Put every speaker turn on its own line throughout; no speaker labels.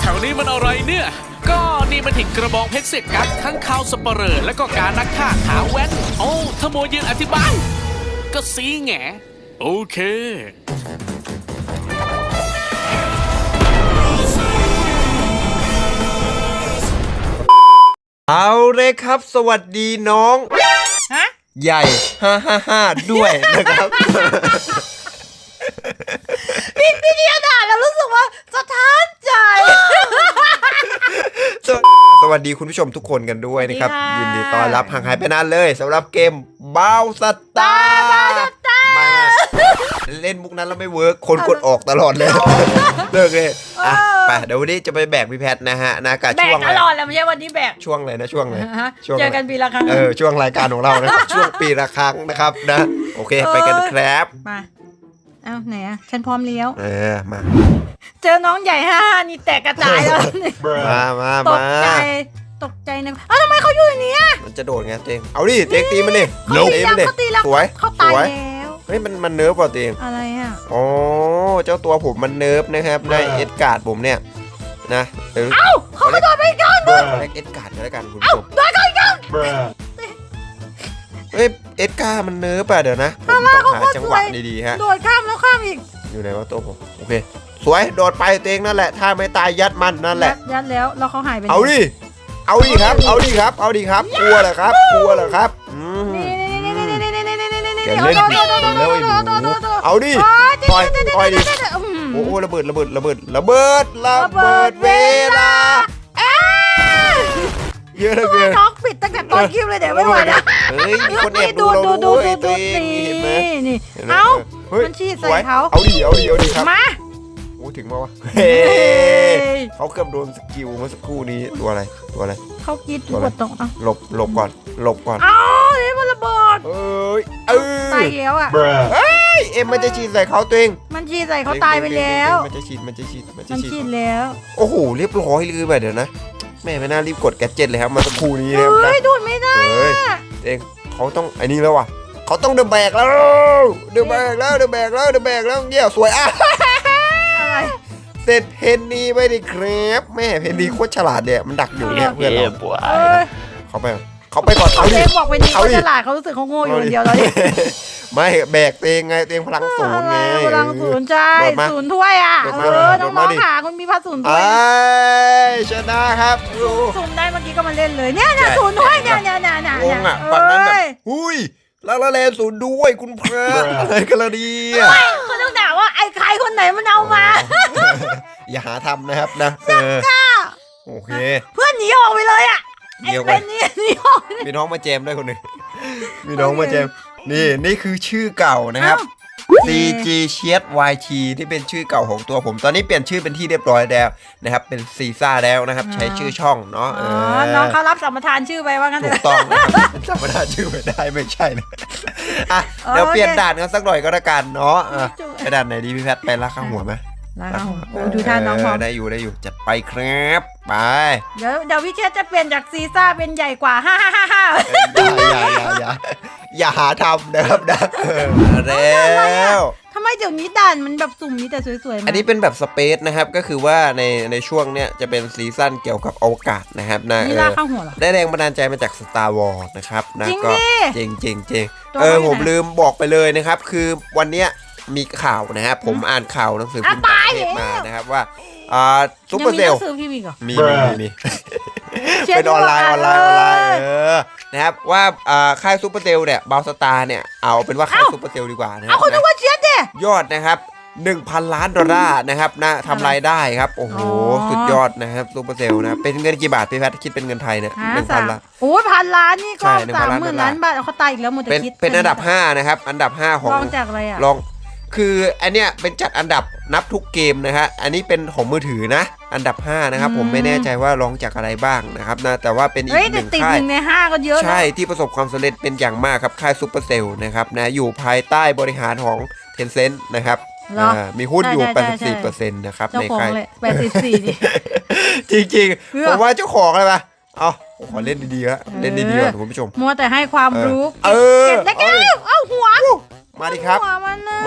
แถวนี้มันอะไรเนี่ย ก็นี่มันถิ่นกระบองเพชรเสกกักทั้งข่าวสเปเหรอและก็การนักฆ่าขาแว้นโอ้ถ้าโมยืนอธิบาย ก็ซีแงโอเค
เอาเลยครับ สวัสดีน้อง
ฮะ
ใหญ่ ฮ่าฮ่าฮ่าด้วยนะครับ
พี่พี่เดียด่าแล้วรู้สึกว่าสะท้านใจ
สวสวัสดีคุณผู้ชมทุกคนกันด้วยนะครับ
สวัสดีค่ะ
ยินดีต้อนรับห่างหายไปนานเลยสำหรับเกมบ้าวสตาร์มาเล่นมุกนั้นแล้วไม่เวิร์กคนกดออกตลอดเลย เลิกเลยอะไปเดี๋ยววันนี้จะไปแบกพี่แพทนะฮะนะกับ
แบ
ช่
ก
วง
ตลอดแล้วไม่ใช่วันนี้แบก
ช่วงอะไรนะช่วงอะไร
ฮะ
ช่วง
เจอกันปีละครั้ง
เออช่วงรายการของเรานะช่วงปีละครั้งนะครับนะ โอเค ไปกันครับ
มาเอ้าไหนอะฉันพร้อมเลี้ยว
เออมา
เจอน้องใหญ่ห้านี่แตกกระจายแล้วนี่
มามา
ต
มาก
ใจ ตกใจนะเอ้าทำไมเขาอยู่อย่างนี้อะ
มันจะโดดไงเตงเอาดิเตงตีมันดิ
เขาตีแล้ว
มันดิ
เขาตีแล้ว
สวย
เขาตาย
สวย
แล้ว
เฮ้ยมันมันเนิร์ฟเปล่าเตง
อะไรอะ
อ๋อเจ้าตัวผมมันเนิร์ฟนะครับได้เอ็ดการ์ดผมเนี่ยนะเออ
เอ้าเขากระโดดไปอีกแล้ว
เรียกเอ็ดการ์ดก็แล้วกันคุณผู้ชม
โดน เอ๊
ยเอ็ดก้ามันเนิร์ฟอะเดี๋ยวนะผมต้องหาจังหวะดีๆฮะ
โดดข้ามแล้วข้ามอีก
อยู่ไหนวะตัวผมโอเค สวยโดดไปตัวเองนั่นแหละ ถ้าไม่ตายยัดมันนั่นแหละ
ยัดแล้วแล้วเขาหายไป
เอาดิ เอาดิครับ เอาดิครับ เอาดิครับ กลัวเหรอครับ กลัวเหรอครับ
นี่นี่นี่นี่นี่
นูเอาดิปล่อยปล่อยดิ โอ้โหระเบิดระเบิดระเบิดระเบิดระเบิดเวลา เยอะเหลือเกิน
น้องปิดตั้งแต่ตอนคลิปเลยเดี๋ยวไม่ไหวนะ
เฮ้ยมีคนแอบดูเราด้วยตัวเองนี่เห็นไหม
นี่
ห็นไหม
เอ้า
ฮ้ย
มันฉีดใส่
สวย
เขา
เอาดิเอาดิเอาดิครับ
มา
โอ้ถึงมาวะเฮ้เขาเกือบโดนสกิลเมื่อสักครู่นี้ตัวอะไรตัวอะไร
เขาคิดกดตรงเอ้า
หลบหลบก่อนหลบก่อน
เอ้าเฮ้ยมันระเบิด
เอ้ยเออ
ตายแล้วอะ
เฮ้ยเอ็มมันจะฉีดใส่เขาตัวเอง
มันฉีดใส่เขาตายไปแล้ว
มันจะฉีดมันจะฉีดมันจะ
มัน
ฉี
ฉี
ด
ดแล้ว
โอ้โหเรียบร้อยเลยแบบเดี๋ยวนะ แม่ไม่น่ารีบกดแกดเจ็ตเลยครับมาสักครู่นี้นะครับ
เฮ้
นะ
ยดูดไม่ได้
เฮ้ยเองเขาต้องไอ้นี่แล้วว่ะเขาต้องเดอะแบกแล้วเดอะแบกแล้วเดอะแบกแล้วเดอะแบกแล้วเงี้ยสวยอะ
อะไร
เสร็จเพนนีไปดิครับแม่เพนนีโคตรฉลาดเนี่ยมันดักอยู่เนี่ยเพื่อนเรา
เอ้ย
เขาไปเขาไปก่อน
เขา
เอาดิ
เองบอกไปนี่
เอา
เขา
ดิ
ฉลาดเขารู้สึกเขาโง่อยู่คนเดียวแล้วดิ
ไม่แบกเตงไงเตงพลังศูนย์ไง
อะไรพลังศูนย์ใช่
โดดมา
ศูนย์ถ้วยอะ
โดด
เอ
มา
อ
โด
น้
ดมา
อง
ดิ
ๆขาคุณมีพัสศูนย์ถ้วย
ไอ้ชนะครับดู
ศูนย์ได้เมื่อกี้ก็มาเล่นเลยเนี่ยเนี่ยศูนย์ถ้วยเนี่ยเนี่ยเนี่ยเนี่ย
งงอะฝั่งนั้นแบบ
เอ้ย
หุยลาลาแลนศูนย์ด้วยคุณพระอะไรกันละเนี่ย
เขาต้องด่าว่าไอ้ใครคนไหนมันเอามา
อย่าหาทำนะครับนะเออโอเค
เพื่อนหนีออกไปเลยอะ
เดี๋ยว
ไอ้เป็นนี่หนีออกไปเลย
มีน้องมาแจมด้วยคนหนึ่งมีน้องมาแจม นี่นี่คือชื่อเก่านะครับ CG c h YT ที่เป็นชื่อเก่าของตัวผม ตอนนี้เปลี่ยนชื่อเป็นที่เรียบร้อยแล้วนะครับ เป็นซีซ่าแล้วนะครับ ใช้ชื่อช่องเนาะเอ
อ๋อ
อ
น้องเขารับสัมปทานชื่อไปว่างั้นเถ
ถูก
อะ
ต้องนะครับจำไม่ได้ชื่อไม่ได้ไม่ใช่นะอะ
โอเค
เดี๋ยวเปลี่ยนด่านกันสักหน่อยก็แล้วกันเนาะอะไปด่านไหนดีพี่แพทไปลากข้างหัวไหม
ลาเขาโอ้ดูท่าน้องพร้อม
เได้อยู่ได้อยู่จัดไปครับไป
เดี๋ยวเดี๋ยวพี่เชษจะเปลี่ยนจากซีซ่าเป็นใหญ่กว่าฮ่าฮ่าฮ่าฮ่า
อย่าอย่าอย่าอย่าอย่าหาทำนะครับนะเออมาแล้ว
ทำไมเดี๋ยวนี้ด่านมันแบบสุ่มนี้แต่สวยๆมา
อันนี้เป็นแบบสเปซนะครับ ก็คือว่าในในช่วงเนี้ยจะเป็นซีซั่นเกี่ยวกับอวกาศนะครับนะ
นี่
เอ
ลาก
อ
ข้างหัวเหรอ
ได้แรงบันดาลใจมาจาก Star Wars นะครับนะ
จริง
ก็
ดิ
จริงจริงจริง
ตัว
เออ
เขาอยู่
ผม
ไหน
ลืมบอกไปเลยนะครับ คือวันเนี้ย มีข่าวนะครับผมอ่านข่าวหนังสือพิมพ์
อะ
ต่าง
ตาย
ประเทศมา
แล้ว
นะครับว่าอ่าซุปเปอร์เซล
ยังมีหนังสือพิมพ์อีกเหรอ
มีมีมีมี
เชียร์
เป็นออนไลน์ออนไลน์ออนไลน์
เอ
เอ
อ
อนะครับว่าอ่าค่ายซูเปอร์เซลเนี่ยบาวสตาร์เนี่ยเอาเป็นว่าค่ายซูเปอร์เซลดีกว่านะค
เอา
รับ
คนนึก
นะ
ว่าเชียร์ดิ
ยอดนะครับ1,000 ล้านดอลลาร์นะครับนะทำรายได้ครับ โอ้โห
อ๋อ
สุดยอดนะครับซูเปอร์เซลนะเป็นเงินกี่บาทพี่แพทย์คิดเป็นเงินไทยเนี่ย
ห้า
หนึ่ง
สา
พัน
ม
ละ
โอ้ยพันล้านนี่ก็
ใช่หนึ่งพั
สานม
ล้าน
หมื่น
ดอลลาร์
ล้านบาทเอาเขาตายอีกแล้วหมดแต่
เป็น
คิด
เป็นอันดับ 5 นะครับ อันดับ 5 ของ
รองจากอะไรอะ
ลอง คืออันเนี้ยเป็นจัดอันดับนับทุกเกมนะฮะ อันนี้เป็นของมือถือนะ อันดับ 5 นะครับ ผมไม่แน่ใจว่ารองจากอะไรบ้างนะครับนะ แต่ว่าเป็นอี
เฮ้ย
กห
แต่
นึ่ง
ติด
ค่า
ห
ย
นึ่งในห้าก็เยอะนะ
ใช่ที่ประสบความสำเร็จเป็นอย่างมากครับ ค่ายซูเปอร์เซลล์นะครับนะอยู่ภายใต้บริหารของเทนเซ็นต์นะครับ
เหรอ
อ่ามีหุ้นอยู่
ใช่ใช่ใช่
84%นะครับ
เจ้า
ใน
ของ
ค่าย
เลยแปดสิบสี่ดิ
จริง
เพื่
ๆ
อ
ผมว่าเจ้าของเลยปะเอาผมขอเล่นดีๆฮะเล่นดีๆก่อนคุณผู้ชม
มัวแต่ให้ความรู้
เออ
เก็บได้แก้วเอาหัว
มาดิครับ
หัว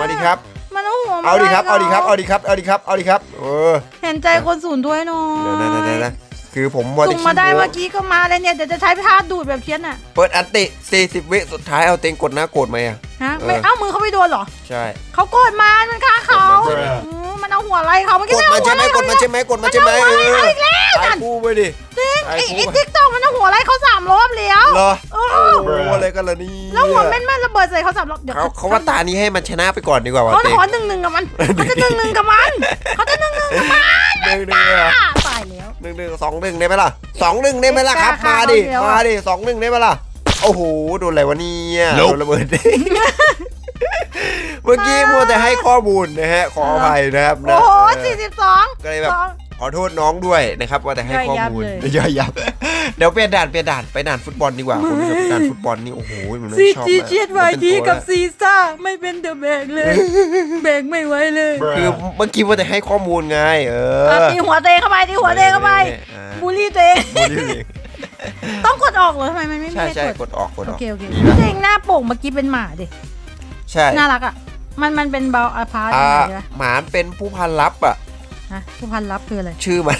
มันนะ
มาดิครับ
มันเอาหัว
เอาดิครับ เอาดิครับ เอาดิครับ เอาดิครับ เอาดิครับ เออ
เห็นใจคนศูนย์ด้วยหน่อ
เดี๋ยวยนะเดี๋ยวนะเดี๋ยวนะคือผมมัวแต่
สุ่มมาได้
ขี้โเมื่
อกี้ก็มาเลยเนี่ย เดี๋ยวจะใช้ท่าดูดแบบเชียนน่ะ
เปิดอันติ 40 วิสุดท้ายเอาเต็งกดนะกดไหมอะ
ฮะไม่
เออ
เอ้ามือเขาไม่โดนเหรอ
ใช่
เขาโกดมามันฆ่าเขา
กด มันใช่ไหม
อืมมันเอาหัวอะไรเขาเมื่อกี้
กดมาใช่ไหมกดมาใช่ไหมกดมาใช่ไหมเออ
เอาอีกแล้ว
ตายคู่ไปดิ
จริง
ตาย
ไอ้
คู่
ไอ้
ไป
ติ๊กตอกมันเอาหัวอะไรเขาสามรอบแล้ว
เหรอ
เอ
โอ้
อ
โหอะไรกันล่ะนี่
แล้วหัวแม่นแม่นระเบิดใส่เขาสามรอบเดี๋ยว
เขาเขาว่าตานี้ให้มันชนะไปก่อนดีกว่าว่ะ
เขา
เต็ง
ขอหนึ่งหนึ่งกับมันเขาจะหนึ่งหนึ่งกับมันเขาจะหนึ่งหนึ่งกับมัน
หนึ่งหนึ่งเลยเหรอ
อะตายแล้ว
หนึ่งหนึ่งสองหนึ่งได้ไหมล่ะสองหนึ่งได้ไหมล่ะครับ
กล้า
มาดิ
ฆ่าเขาเดียวอะ
มาดิสองหนึ่งได้ไหมล่ะโอ้โหโดนอะไรวะเนี่ยโดนระเบิด เมื่อกี้มัวแต่ให้ข้อมูลนะฮะขออภัยนะครับนะ
โอ้โห
เออ
สี่สิบสอง
ก็เลยแบบ ขอโทษน้องด้วยนะครับว่าแต่ให้ข้อมูล
ย่อยยับเลย
ย่อยยับเดี๋ยวเปลี่ยนด่านเปลี่ยนด่านไปด่านฟุตบอลดีกว่าผมชอบด่านฟุตบอลนี่โอ้โหมันไม่
ซี
ชอบ
จี
นะ
เชียดไว
มันเป็น
ที
ตัว
กับ
นะ
ซีซ่าไม่เป็นเดอะแบกเลย แบกไม่ไหวเลย
คือเมื่อกี้ว่าแต่ให้ข้อมูลไงเออ
อะตีหัวเตะเข้าไปตีหัวเตะเข้าไป
อ่า
บูลลี่ตัวเอง
บูลลี่ตัวเอง
ต้องกดออกเหรอทำไมมันไม่
ใช่
ไม่
ใช่
ให้
กดออกกดอ
โอ
อก
เคโอเค
ดีนะ
ตัวเองหน้าโป่งเมื่อกี้เป็นหมาดิ
ใช่
น่ารักอะ มันมันเป็นเบาอาพาร์ต
อ่า
อะไรนะ
หมาเป็นผู้พันลับอะ
ฮะผู้พันรับคืออะไร
ชื่อมัน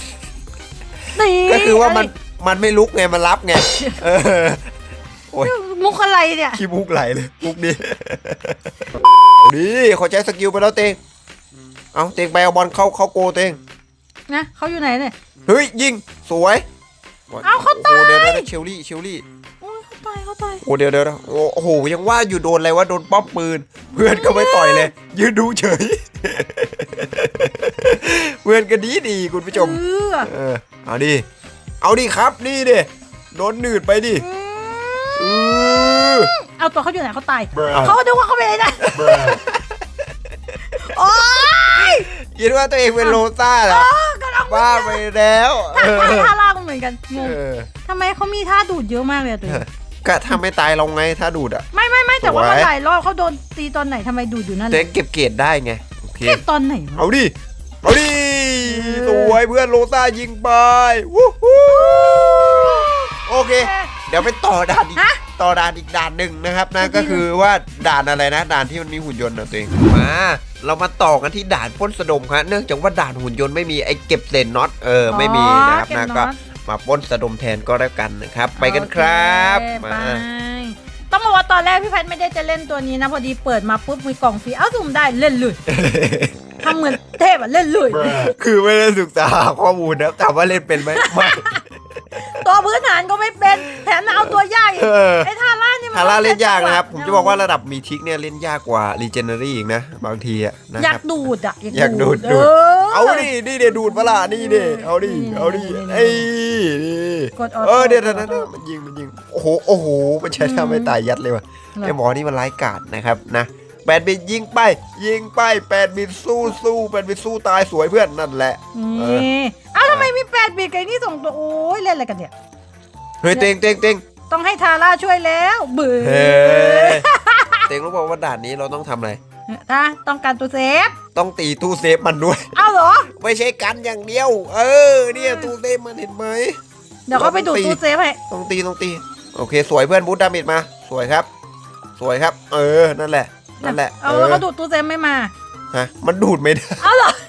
นี่
ก็คือว่ามันมันไม่ลุกไงมันรับไงเออโอ้ย
มุกอะไรเนี่ย
ขี้มุกไหลเลยมุกนี้เอาดิขอใจสกิลไปแล้วเตงเอาเตงไปเอาบอลเข้าเข้าโกเตง
นะเขาอยู่ไหนเนี่ย
เฮ้ยยิงสวย
เอาเขาตาย
โอ้เดี๋ยวเดี๋ยวเดี๋ยวเชลลี่เชลลี่
โอ้ย เขาตายเขาตาย
โอ้เดี๋ยวเดี๋ยวเดี๋ยวโอ้โอ้โหยังว่าอยู่โดนอะไรวะโดนป้อมปืน เพื่อนก็ไม่ต่อยเลย ยืนดูเฉย เพื่อนก็ดีดีคุณผู้ชม
เออ
เออเอาดิเอาดิครับนี่ดิโดนหนืดไปดิ
อื
เอ
ม
อ
เอาตัวเขาอยู่ไหนเขาตาย
เอา
เขาดูว่าเขาเป็นอะไรนะโอ้ย
คิดว่าตัวเองเป็นโลซ่าเหรอ
เออกำลัง
บ้าไปแล้วเอ
ท่า
อ
ท่าลากมันเหมือนกันงง
เออ
ทำไมเขามีท่าดูดเยอะมากเลยอะตัวเอง
ก็ทำไม่ตายเราไงถ้าดูดอะ
ไม่ไม่ไม่แต่ว่า
สวย
มันหลายรอบเขาโดนตีตอนไหนทำไมดูดอยู่นั่น
เจ๊
เลย
เก็บเกรดได้ไงโอเค
เก็บตอนไหนวะ
เอาดิ เอาดิ
เออ
สวยเพื่อนโลซ่ายิงไปวู้ฮู้โอเค เดี๋ยวไปต่อด่านอีก
ฮะ
ต่อด่านอีกด่านหนึ่งนะครับนะ
จริงๆ
ก็คือว่าด่านอะไรนะด่านที่มันมีหุ่นยนต์นะตัวเองมา เรามาต่อกันที่ด่านปล้นสะดมครับเนื่องจากว่าด่านหุ่นยนต์ไม่มีไอ้เก็บเศษน็อตเออไม่มีนะครับ
อ๋อ
นะ
เก็
ก็
บน็อต
มาปล้นสะดมแทนก็แล้วกันนะครับ ไปกันครับ
โอเค
มา
ไปต้องบอกว่าตอนแรกพี่แพทย์ไม่ได้จะเล่นตัวนี้นะพอดีเปิดมาปุ๊บมีกล่องฟรีเอ้าสุ่มได้เล่นเลยทำเหมือนเทพอะเล่นเลย
คือไม่ได้ศึกษาหาข้อมูลนะแต่ว่าเล่นเป็นไหมไม่
ตัวพื้นฐานก็ไม่เป็นแถมเอาตัวใหญ่
เออ
ไอ้ทาร่านี่มัน
ทาร่าเล่นยากนะครับ
จั
ผม
งห
จะบอกว่าระดับมีทิกเนี่ยเล่นยากกว่ารีเจเนอรี่อีกนะ บางทีอะนะ
อ
ค
ยา
รั
ก
บ
ดูดอะ
อยากดูด
เอ
ดูด
อ
เอาดินี่เดี๋ยวดูดมาละนี่เดี๋ยเอาดิ
นี่
เอาดิ
นี่
ไอ้นี่
กดออโต้
เออเดี๋ยว
ก
เดี๋ยว
ดออโต้
เดี๋ยวมันยิงมันยิงโอ้โหโอ้โหมันใช้ท่าไม่ตายยัดเลยว่ะ
เหรอ
ไอ้หมอนี่มันร้ายกาจนะครับนะแปดบินยิงไป ยิงไปแปดบินสู้สู้แปดบินสู้ตายสวยเพื่อนนั่นแหละ เออ
นี่เอ้าทำไมมีแปดบีกไอ้นี่ส่งตัวโอ้ยเล่นอะไรกันเนี่ย
เฮ้ยเต็งเต็งเต็ง
ต้องให้ทาร่าช่วยแล้วเบื่อ
เฮ้ยเต็งรู้บอกว่าด่านนี้เราต้องทำอะไร
นะต้องการตัวเซฟ
ต้องตีตู้เซฟมันด้วย
เอาเหรอ
ไม่ใช่กันอย่างเดียว เออเนี่ยตู้เซฟมันเห็นไหม
เดี๋ยวเขาไปดูดตู้เซฟให้
ต้องตีต้องตี โอเค สวยเพื่อนบูทดาเมจมา สวยครับ สวยครับ เออนั่นแหละนั่นแหละ
เอาแล้วเขาดูดตู้เซฟไม่มา
ฮะมันดูดไม่ได้
เอาเหรอจะดูดมา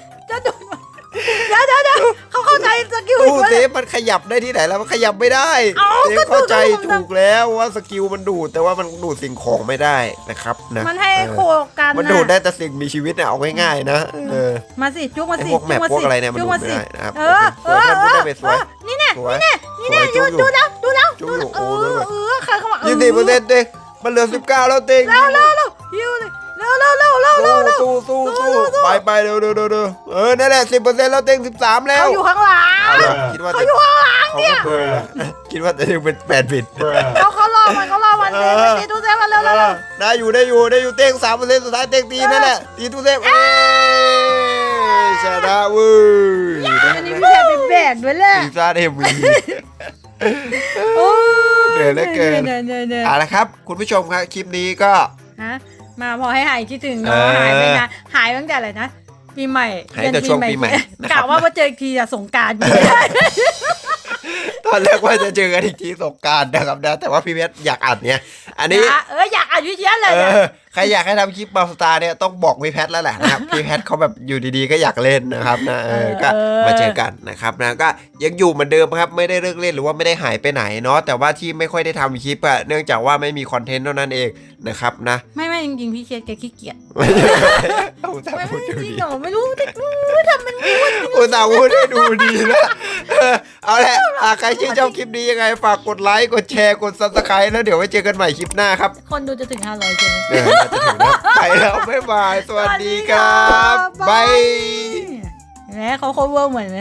เดี๋ยวเดี๋ยวเดี๋ยวเขาเข้าใจสกิลอี
ตู้
กแล้ว
เซ
เนี่ย
ฟมันขยับได้ที่ไหนแล้วมันขยับไม่ได้
เอ้า
เซฟ
ก็ดูด
เข้าใจ
ก็ดูด
ถูกแล้วว่าสกิลมันดูดแต่ว่ามันดูดสิ่งของไม่ได้นะครับนะ
มันให้
เออ
โคกัน
มันดูดได้แต่สิ่งมีชีวิตเนี่ยเอาง่ายๆนะเออ
มาสิจุกมา
ไอ้
สิ
พวกแมป
จุมา
พวก
สิ
อะไรเนี่ยมัน
จุ
ดู
ก
ด
มา
ไม่
สิ
ได้นะครับ
เออ
โอเคสวยเพื่อนบูทดาเมจสวย
เออนี่แน่
สวย
นี่แน่นี่แน่
ส
ดู
วยจุ๊บอยู่
ดูแล้วดูแล้ว
จุ๊บ
ดู
อยู่
เอ
โอ้
อ
ดูแบบ
เออใครเข้ามา
ยี่สิบเปอร์เซ็นต์เต็งมันเหลือสิบเก้าแล้วเต็ง
เร็วเร็วเร็วฮิวเลยเร็วเร็วเร็วเร็วเร็วเร็ว
สู้สู้สู้
สู้
สู้
สู้
ไปไปเร็วเร็วเร็วเร็วเออนั่นแหละสิบเปอร์เซ็นต์แล้วเต็งสิบสามแล้ว
เขาอยู่ข้างหลัง
เอาเหรอคิดว่า
เขา
จะ
อยู่ข้างหลัง
เขาก็เบลอแล้วคิดว่าจะเป็นแปดบิต
เขาเขารอมันเขารอมันเต้นตีตู้เซฟมันเร็วเร็วเร็ว
ได้อยู่ได้อยู่ได้อยู่เต็งสามเปอร์เซ็นต์สุดท้ายเต็งตีนั่นแหละตีตู้เซฟเอ้ยชนะเว้ย
อันนี้พี่แพรไปแบกด้วยแหละ
ซีซ่าเอ็มวี
โอ้
เหนื่อยเหลือเกิน
เหนื่อยเหนื่อยเหนื่อย
เอาละครับ คุณผู้ชมครับคลิปนี้ก็
ฮะ มาพอให้หายคิดถึงเนาะ
เออ
หายไปนะหายตั้งแต่อะไรนะปีใหม่
หายตั้งแต่ช่วงปีใหม่นะครับ
กะว่ามาเจออีกทีอะสงกราร
ตอนแรกว่าจะเจอกันอีกทีสงกรารนะครับนะแต่ว่าพี่เพชรอยากอัดเนี่ย อันนี้
นะเอออยากอ่านวิเชียนเลย
เอ
เนี่ย
อใครอยากให้ทำคลิปบอลสตาร์เนี่ยต้องบอกพี่แพทแล้วแหละนะครับ พี่แพทเขาแบบอยู่ดีๆก็อยากเล่นนะครับนะเออก็มาเจอกันนะครับนะก็ยังอยู่เหมือนเดิมครับไม่ได้เลิกเล่นหรือว่าไม่ได้หายไปไหนเนาะแต่ว่าที่ไม่ค่อยได้ทำคลิปอะเนื่องจากว่าไม่มีคอนเทนต์เท่านั้นเองนะครับนะ
ไม่ไม่จริงๆพี่เชียนแกขี้เกียจ
อุ ตส่า
ไม่
ห์พู
ไม่
ดดู
จริง
ดี
เหรอไม่รู้ไม่รู้ทำมันพูด
อุตส่าห์พูดให้ดูดีนะเออเอาละอะใครชื่นชอบคลิปนี้ยังไง ฝากกดไลค์ กดแชร์ กดซับสไครต์แล้วเดี๋ยวไว้เจอกันใหม่คลิปหน้าครับ
คนดูจะถึงห้าร้อยใช่ไหม
เออน่าจะถึงแล้วไปแล้วบ๊ายบาย สวัสดีครับ
สวัสดีครับ
บาย
แหมเขาโคเวอร์เหมือนไหม